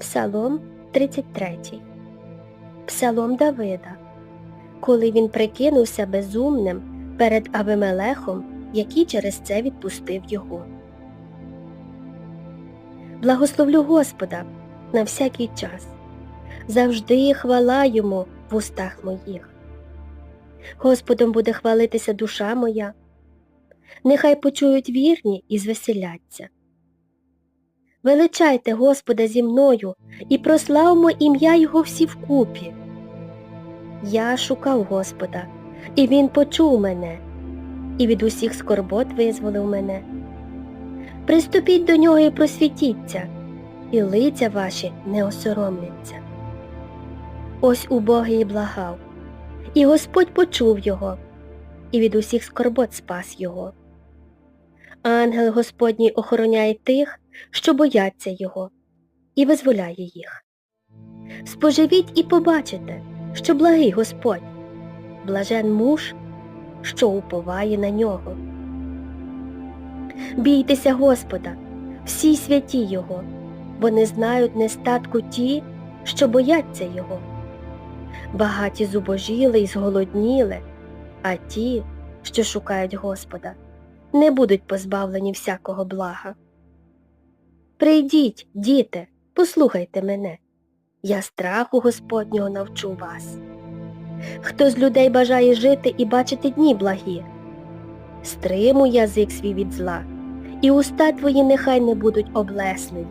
Псалом 33. Псалом Давида. Коли він прикинувся безумним перед Авимелехом, який через це відпустив його. Благословлю Господа на всякий час. Завжди хвала йому в устах моїх. Господом буде хвалитися душа моя. Нехай почують вірні і звеселяться. Величайте Господа зі мною і прославмо ім'я Його всі вкупі. Я шукав Господа, і Він почув мене, і від усіх скорбот визволив мене. Приступіть до нього і просвітіться, і лиця ваші не осоромляться. Ось убогий благав, і Господь почув його, і від усіх скорбот спас його. Ангел Господній охороняє тих, що бояться його, і визволяє їх. Споживіть і побачите, що благий Господь, блажен муж, що уповає на нього. Бійтеся Господа, всі святі Його, бо не знають нестатку ті, що бояться Його. Багаті зубожіли і зголодніли, а ті, що шукають Господа, не будуть позбавлені всякого блага. Прийдіть, діти, послухайте мене. Я страху Господнього навчу вас. Хто з людей бажає жити і бачити дні благі? Стримуй язик свій від зла, і уста твої нехай не будуть облесливі.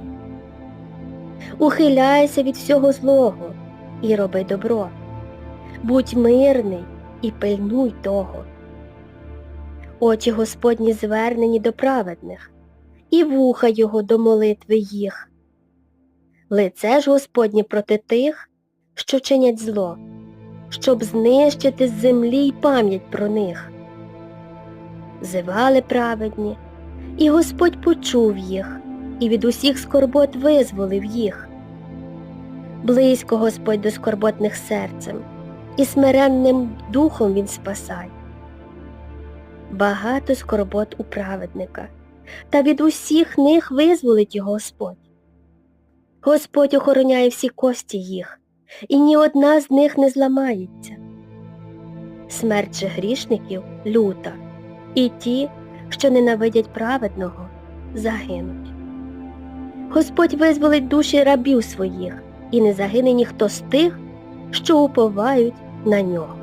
Ухиляйся від всього злого і роби добро. Будь мирний і пильнуй того. Очі Господні звернені до праведних, і вуха його до молитви їх. Лице ж Господнє проти тих, що чинять зло, щоб знищити з землі й пам'ять про них. Зивали праведні, і Господь почув їх, і від усіх скорбот визволив їх. Близько Господь до скорботних серцем, і смиренним духом Він спасай. Багато скорбот у праведника, та від усіх них визволить його Господь. Господь охороняє всі кості їх, і ні одна з них не зламається. Смерть же грішників люта, і ті, що ненавидять праведного, загинуть. Господь визволить душі рабів своїх, і не загине ніхто з тих, що уповають на нього.